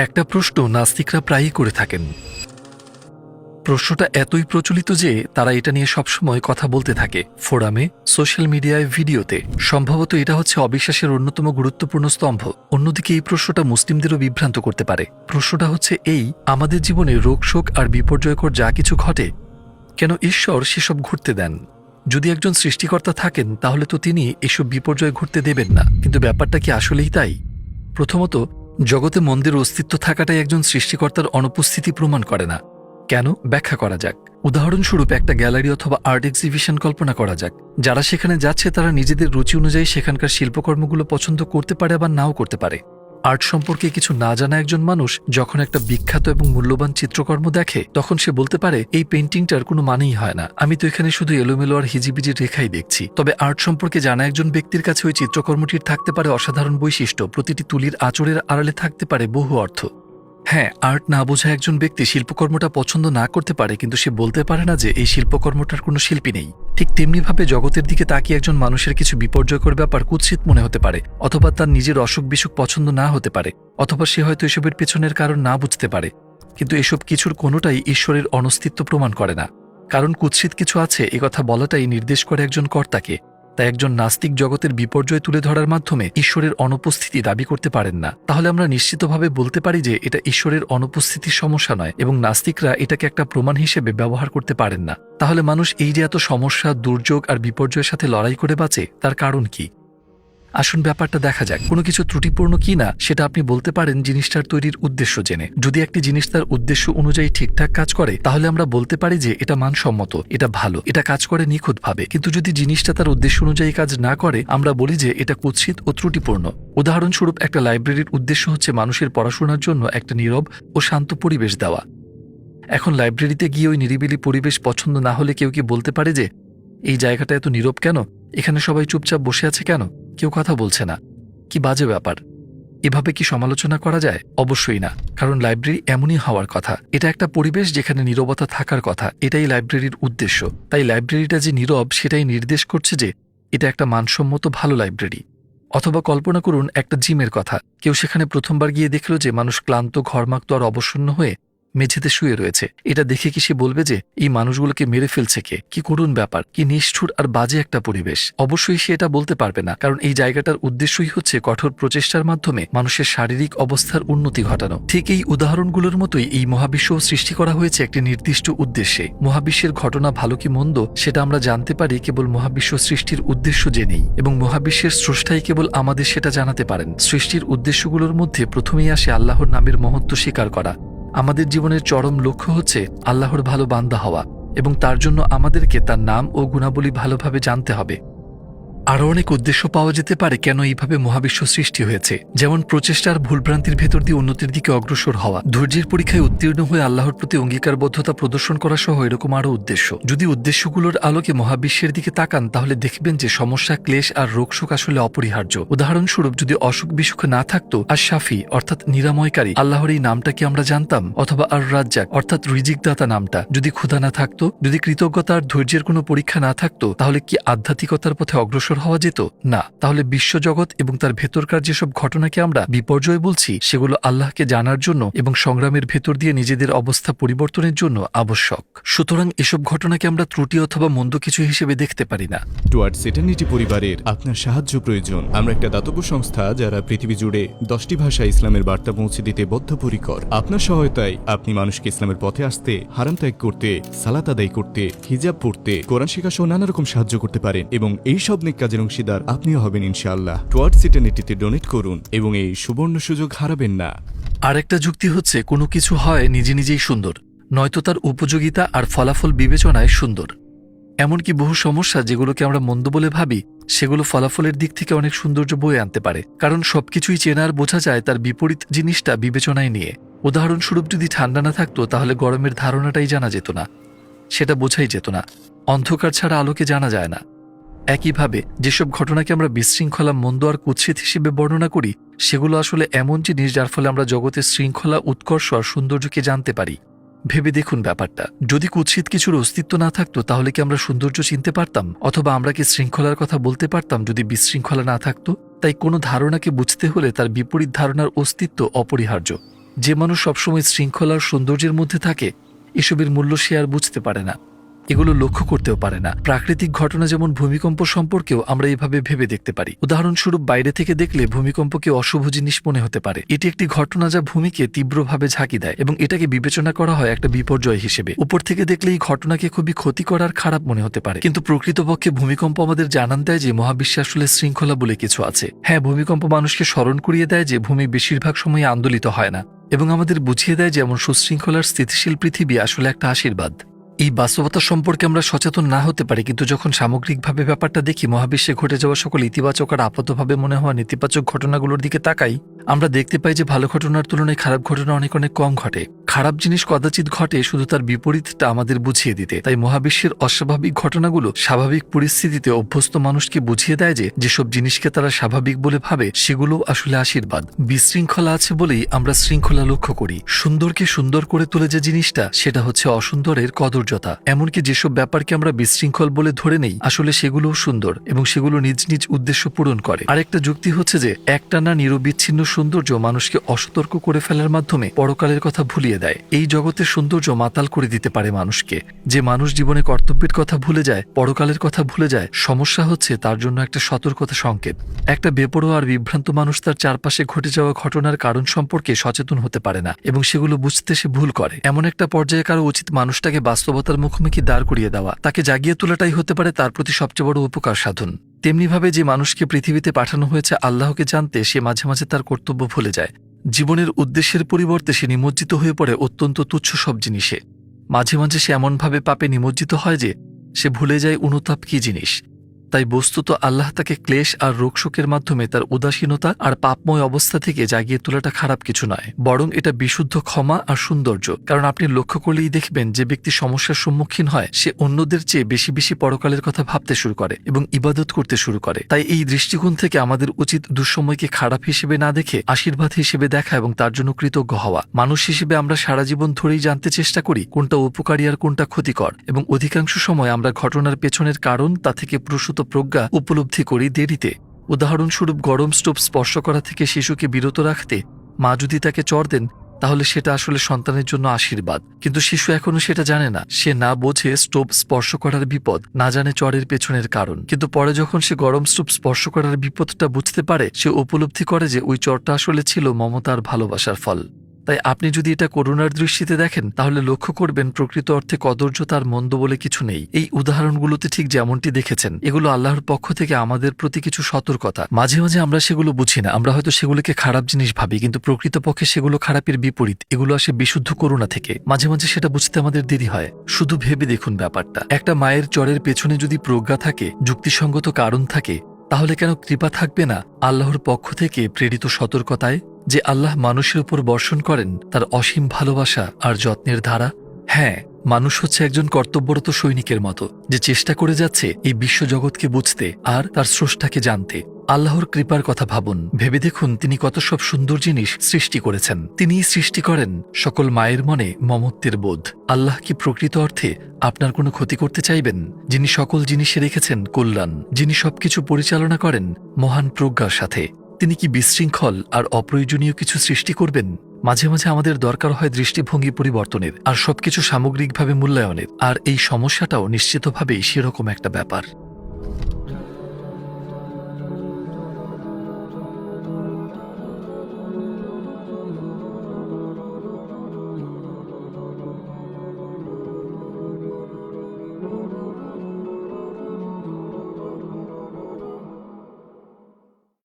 একটা প্রশ্ন নাস্তিকরা প্রায়ই করে থাকেন। প্রশ্নটা এতই প্রচলিত যে তারা এটা নিয়ে সবসময় কথা বলতে থাকে। ফোরামে, সোশ্যাল মিডিয়ায়, ভিডিওতে। সম্ভবত এটা হচ্ছে অবিশ্বাসের অন্যতম গুরুত্বপূর্ণ স্তম্ভ। অন্যদিকে এই প্রশ্নটা মুসলিমদেরও বিভ্রান্ত করতে পারে। প্রশ্নটা হচ্ছে এই, আমাদের জীবনে রোগ, শোক আর বিপর্যয়কর যা কিছু ঘটে, কেন ঈশ্বর সেসব ঘটতে দেন? যদি একজন সৃষ্টিকর্তা থাকেন, তাহলে তো তিনি এসব বিপর্যয় ঘটতে দেবেন না। কিন্তু ব্যাপারটা কি আসলেই তাই? প্রথমত জগতে মন্দের অস্তিত্ব থাকাটাই একজন সৃষ্টিকর্তার অনুপস্থিতি প্রমাণ করে না। কেন? ব্যাখ্যা করা যাক। উদাহরণস্বরূপ একটা গ্যালারি অথবা আর্ট এক্সিবিশন কল্পনা করা যাক। যারা সেখানে যাচ্ছে তারা নিজেদের রুচি অনুযায়ী সেখানকার শিল্পকর্মগুলো পছন্দ করতে পারে আবার নাও করতে পারে। আর্ট সম্পর্কে কিছু না জানা একজন মানুষ যখন একটা বিখ্যাত এবং মূল্যবান চিত্রকর্ম দেখে, তখন সে বলতে পারে, এই পেন্টিংটার কোনো মানেই হয় না। আমি তো এখানে শুধু এলোমেলো আর হিজিবিজি রেখাই দেখছি। তবে আর্ট সম্পর্কে জানা একজন ব্যক্তির কাছে ওই চিত্রকর্মটির থাকতে পারে অসাধারণ বৈশিষ্ট্য। প্রতিটি তুলির আচরের আড়ালে থাকতে পারে বহু অর্থ। হ্যাঁ আর্ট না বোঝা একজন ব্যক্তি শিল্পকর্মটা পছন্দ না করতে পারে, কিন্তু সে বলতে পারে না যে এই শিল্পকর্মটার কোনো শিল্পী নেই। ঠিক তেমনিভাবে জগতের দিকে তাকিয়ে একজন মানুষের কিছু বিপর্যয়কর ব্যাপার কুৎসিত মনে হতে পারে, অথবা তার নিজের অসুখ বিসুখ পছন্দ না হতে পারে, অথবা সে হয়তো এসবের পেছনের কারণ না বুঝতে পারে। কিন্তু এসব কিছুর কোনোটাই ঈশ্বরের অনস্তিত্ব প্রমাণ করে না। কারণ কুৎসিত কিছু আছে, এ কথা বলাটাই নির্দেশ করে একজন কর্তাকে। তাই একজন নাস্তিক জগতের বিপর্যয় তুলে ধরার মাধ্যমে ঈশ্বরের অনুপস্থিতি দাবি করতে পারেন না। তাহলে আমরা নিশ্চিতভাবে বলতে পারি যে এটা ঈশ্বরের অনুপস্থিতির সমস্যা নয় এবং নাস্তিকরা এটাকে একটা প্রমাণ হিসেবে ব্যবহার করতে পারেন না। তাহলে মানুষ এই যে এত সমস্যা, দুর্যোগ আর বিপর্যয়ের সাথে লড়াই করে বাঁচে, তার কারণ কি? আসুন ব্যাপারটা দেখা যাক। কোনো কিছু ত্রুটিপূর্ণ কি না, সেটা আপনি বলতে পারেন জিনিসটার তৈরির উদ্দেশ্য জেনে। যদি একটি জিনিস তার উদ্দেশ্য অনুযায়ী ঠিকঠাক কাজ করে, তাহলে আমরা বলতে পারি যে এটা মানসম্মত, এটা ভালো, এটা কাজ করে নিখুঁতভাবে। কিন্তু যদি জিনিসটা তার উদ্দেশ্য অনুযায়ী কাজ না করে, আমরা বলি যে এটা কুৎসিত ও ত্রুটিপূর্ণ। উদাহরণস্বরূপ, একটা লাইব্রেরির উদ্দেশ্য হচ্ছে মানুষের পড়াশোনার জন্য একটা নীরব ও শান্ত পরিবেশ দেওয়া। এখন লাইব্রেরিতে গিয়ে ওই নিরিবিলি পরিবেশ পছন্দ না হলে কেউ কি বলতে পারে যে, এই জায়গাটা এত নীরব কেন? এখানে সবাই চুপচাপ বসে আছে কেন? কেউ কথা বলছে না। কি বাজে ব্যাপার। এভাবে কি সমালোচনা করা যায়? অবশ্যই না। কারণ লাইব্রেরি এমনই হওয়ার কথা। এটা একটা পরিবেশ যেখানে নীরবতা থাকার কথা। এটাই লাইব্রেরির উদ্দেশ্য। তাই লাইব্রেরিটা যে নীরব, সেটাই নির্দেশ করছে যে এটা একটা মানসম্মত ভালো লাইব্রেরি। অথবা কল্পনা করুন, একটা জিমের কথা। কেউ সেখানে প্রথমবার গিয়ে দেখল যে মানুষ ক্লান্ত, ঘরমাক্ত আর অবসন্ন হয়ে মেঝেতে শুয়ে রয়েছে। এটা দেখে কি সে বলবে যে, এই মানুষগুলোকে মেরে ফেলছে কে? কি করুন ব্যাপার, কি নিষ্ঠুর আর বাজে একটা পরিবেশ। অবশ্যই সে এটা বলতে পারবে না, কারণ এই জায়গাটার উদ্দেশ্যই হচ্ছে কঠোর প্রচেষ্টার মাধ্যমে মানুষের শারীরিক অবস্থার উন্নতি ঘটানো। ঠিক এই উদাহরণগুলোর মতোই এই মহাবিশ্ব সৃষ্টি করা হয়েছে একটি নির্দিষ্ট উদ্দেশ্যে। মহাবিশ্বের ঘটনা ভালো কি মন্দ, সেটা আমরা জানতে পারি কেবল মহাবিশ্ব সৃষ্টির উদ্দেশ্য জেনেই। এবং মহাবিশ্বের স্রষ্টাই কেবল আমাদের সেটা জানাতে পারেন। সৃষ্টির উদ্দেশ্যগুলোর মধ্যে প্রথমেই আসে আল্লাহর নামের মহত্ব স্বীকার করা। আমাদের জীবনের চরম লক্ষ্য হচ্ছে আল্লাহর ভালো বান্দা হওয়া এবং তার জন্য আমাদেরকে তার নাম ও গুণাবলী ভালোভাবে জানতে হবে। আরও অনেক উদ্দেশ্য পাওয়া যেতে পারে কেন এইভাবে মহাবিশ্ব সৃষ্টি হয়েছে। যেমন প্রচেষ্টার ভুলভ্রান্তির ভেতর দিয়ে উন্নতির দিকে অগ্রসর হওয়া। ধৈর্যের পরীক্ষায় উত্তীর্ণ হয়ে আল্লাহর প্রতি অঙ্গীকারবদ্ধতা প্রদর্শন করা সহ এরকম আরও উদ্দেশ্য। যদি উদ্দেশ্যগুলোর আলোকে মহাবিশ্বের দিকে তাকান, তাহলে দেখবেন যে সমস্যা, ক্লেশ আর রোগশোক আসলে অপরিহার্য। উদাহরণস্বরূপ, যদি অসুখ বিসুখ না থাকতো আর শাফি অর্থাৎ নিরাময়কারী, আল্লাহর এই নামটা কি আমরা জানতাম? অথবা আর রাজ্জাক, অর্থাৎ রিজিকদাতা নামটা। যদি ক্ষুধা না থাকতো, যদি কৃতজ্ঞতা আর ধৈর্যের কোনো পরীক্ষা না থাকতো, তাহলে কি আধ্যাত্মিকতার পথে অগ্রসর হওয়া যেত? না, তাহলে বিশ্বজগৎ এবং তার ভেতরকার যেসব ঘটনাকে আমরা বিপর্যয় বলছি, সেগুলো আল্লাহকে জানার জন্য এবং সংগ্রামের ভেতর দিয়ে নিজেদের অবস্থা পরিবর্তনের জন্য আবশ্যক। সুতরাং এসব ঘটনাকে আমরা ত্রুটি অথবা মন্দ কিছু হিসেবে দেখতে পারি না। টুয়ার্ডস এটার্নিটি পরিবারের আপনার সাহায্য প্রয়োজন। আমরা একটা দাতব্য সংস্থা যারা পৃথিবী জুড়ে দশটি ভাষায় ইসলামের বার্তা পৌঁছে দিতে বদ্ধপরিকর। আপনার সহায়তায় আপনি মানুষকে ইসলামের পথে আসতে, হারাম ত্যাগ করতে, সালাত আদায় করতে, হিজাব পড়তে, কোরআন শিখা নানা রকম সাহায্য করতে পারেন এবং এই সব নেক কাজের অংশীদার, আপনিও হবেন ইনশাআল্লাহ। টুয়ার্ডস এটার্নিটিতে ডোনেট করুন এবং এই সুবর্ণ সুযোগ হারাবেন না। আরেকটা যুক্তি হচ্ছে, কোনো কিছু হয় নিজে নিজেই সুন্দর। নয়তো তার উপযোগিতা আর ফলাফল বিবেচনায় সুন্দর। এমনকি বহু সমস্যা যেগুলোকে আমরা মন্দ বলে ভাবি, সেগুলো ফলাফলের দিক থেকে অনেক সৌন্দর্য বয়ে আনতে পারে। কারণ সবকিছুই চেনার বোঝা যায় তার বিপরীত জিনিসটা বিবেচনায় নিয়ে। উদাহরণস্বরূপ, যদি ঠান্ডা না থাকতো, তাহলে গরমের ধারণাটাই জানা যেত না। সেটা বোঝাই যেত না। অন্ধকার ছাড়া আলোকে জানা যায় না। একইভাবে যেসব ঘটনাকে আমরা বিশৃঙ্খলা, মন্দ আর কুৎসিত হিসেবে বর্ণনা করি, সেগুলো আসলে এমন জিনিস যার ফলে আমরা জগতের শৃঙ্খলা, উৎকর্ষ আর সৌন্দর্যকে জানতে পারি। ভেবে দেখুন ব্যাপারটা। যদি কুৎসিত কিছুর অস্তিত্ব না থাকতো, তাহলে কি আমরা সৌন্দর্য চিনতে পারতাম? অথবা আমরা কি শৃঙ্খলার কথা বলতে পারতাম যদি বিশৃঙ্খলা না থাকতো? তাই কোনো ধারণাকে বুঝতে হলে তার বিপরীত ধারণার অস্তিত্ব অপরিহার্য। যে মানুষ সবসময় শৃঙ্খলার সৌন্দর্যের মধ্যে থাকে, এসবের মূল্য সে আর বুঝতে পারে না। এগুলো লক্ষ্য করতেও পারে না। প্রাকৃতিক ঘটনা যেমন ভূমিকম্প সম্পর্কেও আমরা এভাবে ভেবে দেখতে পারি। উদাহরণস্বরূপ, বাইরে থেকে দেখলে ভূমিকম্পকে অশুভ জিনিস মনে হতে পারে। এটি একটি ঘটনা যা ভূমিকে তীব্রভাবে ঝাঁকি দেয় এবং এটাকে বিবেচনা করা হয় একটা বিপর্যয় হিসেবে। উপর থেকে দেখলে এই ঘটনাকে খুবই ক্ষতি করার খারাপ মনে হতে পারে। কিন্তু প্রকৃতপক্ষে ভূমিকম্প আমাদের জানান দেয় যে, মহাবিশ্বে আসলে শৃঙ্খলা বলে কিছু আছে। হ্যাঁ ভূমিকম্প মানুষকে স্মরণ করিয়ে দেয় যে, ভূমি বেশিরভাগ সময় আন্দোলিত হয় না এবং আমাদের বুঝিয়ে দেয় যেমন সুশৃঙ্খলার স্থিতিশীল পৃথিবী আসলে একটা আশীর্বাদ। এই বাস্তবতা সম্পর্কে আমরা সচেতন না হতে পারি, কিন্তু যখন সামগ্রিকভাবে ব্যাপারটা দেখি, মহাবিশ্বে ঘটে যাওয়া সকল ইতিবাচক আর আপাতভাবে মনে হওয়া নেতিবাচক ঘটনাগুলোর দিকে তাকাই, আমরা দেখতে পাই যে ভালো ঘটনার তুলনায় খারাপ ঘটনা অনেক অনেক কম ঘটে। খারাপ জিনিস কদাচিৎ ঘটে শুধু তার বিপরীতটা আমাদের বুঝিয়ে দিতে। তাই মহাবিশ্বের অস্বাভাবিক ঘটনাগুলো স্বাভাবিক পরিস্থিতিতে অভ্যস্ত মানুষকে বুঝিয়ে দেয় যে, যেসব জিনিসকে তারা স্বাভাবিক বলে ভাবে, সেগুলো আসলে আশীর্বাদ। বিশৃঙ্খলা আছে বলেই আমরা শৃঙ্খলা লক্ষ্য করি। সুন্দরকে সুন্দর করে তোলে যে জিনিসটা, সেটা হচ্ছে অসুন্দরের কদর্যতা এমনকি যেসব ব্যাপারকে আমরা বিশৃঙ্খল বলে ধরে নেই, আসলে সেগুলোও সুন্দর এবং সেগুলো নিজ নিজ উদ্দেশ্য পূরণ করে। আরেকটা যুক্তি হচ্ছে যে, একটানা নিরবিচ্ছিন্ন সৌন্দর্য মানুষকে অসতর্ক করে ফেলার মাধ্যমে পরকালের কথা ভুলিয়ে দেয়। এই জগতের সৌন্দর্য মাতাল করে দিতে পারে মানুষকে। যে মানুষ জীবনে কর্তব্যের কথা ভুলে যায়, পরকালের কথা ভুলে যায়, সমস্যা হচ্ছে তার জন্য একটা সতর্কতা সংকেত। একটা বেপরোয়া আর বিভ্রান্ত মানুষ তার চারপাশে ঘটে যাওয়া ঘটনার কারণ সম্পর্কে সচেতন হতে পারে না এবং সেগুলো বুঝতে সে ভুল করে। এমন একটা পর্যায়ে কারও উচিত মানুষটাকে বাস্তবতার মুখোমুখি দাঁড় করিয়ে দেওয়া, তাকে জাগিয়ে তোলাটাই হতে পারে তার প্রতি সবচেয়ে বড় উপকার সাধন। তেমনিভাবে যে মানুষকে পৃথিবীতে পাঠানো হয়েছে আল্লাহকে জানতে, সে মাঝে মাঝে তার কর্তব্য ভুলে যায়। জীবনের উদ্দেশ্যের পরিবর্তে সে নিমজ্জিত হয়ে পড়ে অত্যন্ত তুচ্ছ সব জিনিসে। মাঝে মাঝে সে এমনভাবে পাপে নিমজ্জিত হয় যে, সে ভুলে যায় অনুতাপ কী জিনিস। তাই বস্তুত আল্লাহ তাকে ক্লেশ আর রোগশোকের মাধ্যমে তার উদাসীনতা আর পাপময় অবস্থা থেকে জাগিয়ে তোলাটা খারাপ কিছু নয়, বরং এটা বিশুদ্ধ ক্ষমা আর সৌন্দর্য। কারণ আপনি লক্ষ্য করলেই দেখবেন যে ব্যক্তি সমস্যার সম্মুখীন হয়, সে অন্যদের চেয়ে বেশি বেশি পরকালের কথা ভাবতে শুরু করে এবং ইবাদত করতে শুরু করে। তাই এই দৃষ্টিকোণ থেকে আমাদের উচিত দুঃসময়কে খারাপ হিসেবে না দেখে, আশীর্বাদ হিসেবে দেখা এবং তার জন্য কৃতজ্ঞ হওয়া। মানুষ হিসেবে আমরা সারা জীবন ধরেই জানতে চেষ্টা করি, কোনটা উপকারী আর কোনটা ক্ষতিকর, এবং অধিকাংশ সময় আমরা ঘটনার পেছনের কারণ তা থেকে প্রসূত প্রজ্ঞা উপলব্ধি করি দেরিতে। উদাহরণস্বরূপ গরম স্টোভ স্পর্শ করা থেকে শিশুকে বিরত রাখতে মা যদি তাকে চর দেন, তাহলে সেটা আসলে সন্তানের জন্য আশীর্বাদ। কিন্তু শিশু এখনও সেটা জানে না। সে না বোঝে স্টোভ স্পর্শ করার বিপদ, না জানে চরের পেছনের কারণ। কিন্তু পরে যখন সে গরম স্টোভ স্পর্শ করার বিপদটা বুঝতে পারে, সে উপলব্ধি করে যে ওই চরটা আসলে ছিল মমতার ভালোবাসার ফল। তাই আপনি যদি এটা করুণার দৃষ্টিতে দেখেন, তাহলে লক্ষ্য করবেন প্রকৃত অর্থে কদর্য তার মন্দ বলে কিছু নেই। এই উদাহরণগুলোতে ঠিক যেমনটি দেখেছেন, এগুলো আল্লাহর পক্ষ থেকে আমাদের প্রতি কিছু সতর্কতা। মাঝে মাঝে আমরা সেগুলো বুঝি না, আমরা হয়তো সেগুলোকে খারাপ জিনিস ভাবি, কিন্তু প্রকৃতপক্ষে সেগুলো খারাপের বিপরীত, এগুলো আসে বিশুদ্ধ করুণা থেকে। মাঝে মাঝে সেটা বুঝতে আমাদের দেরি হয়। শুধু ভেবে দেখুন ব্যাপারটা। একটা মায়ের চরের পেছনে যদি প্রজ্ঞা থাকে, যুক্তিসঙ্গত কারণ থাকে তাহলে কেন কৃপা থাকবে না আল্লাহর পক্ষ থেকে প্রেরিত সতর্কতায় যে আল্লাহ মানুষের উপর বর্ষণ করেন তার অসীম ভালোবাসা আর যত্নের ধারা? হ্যাঁ মানুষ হচ্ছে একজন কর্তব্যরত সৈনিকের মতো যে চেষ্টা করে যাচ্ছে এই বিশ্বজগৎকে বুঝতে আর তার স্রষ্টাকে জানতে। আল্লাহর কৃপার কথা ভাবুন। ভেবে দেখুন, তিনি কত সব সুন্দর জিনিস সৃষ্টি করেছেন। তিনিই সৃষ্টি করেন সকল মায়ের মনে মমত্বের বোধ। আল্লাহ কি প্রকৃত অর্থে আপনার কোনো ক্ষতি করতে চাইবেন? যিনি সকল জিনিসে রেখেছেন কল্যাণ, যিনি সবকিছু পরিচালনা করেন মহান প্রজ্ঞার সাথে। তিনি কি বিশৃঙ্খল আর অপ্রয়োজনীয় কিছু সৃষ্টি করবেন? মাঝে মাঝে আমাদের দরকার হয় দৃষ্টিভঙ্গি পরিবর্তনের আর সবকিছু সামগ্রিকভাবে মূল্যায়নের। আর এই সমস্যাটাও নিশ্চিতভাবেই সেরকম একটা ব্যাপার।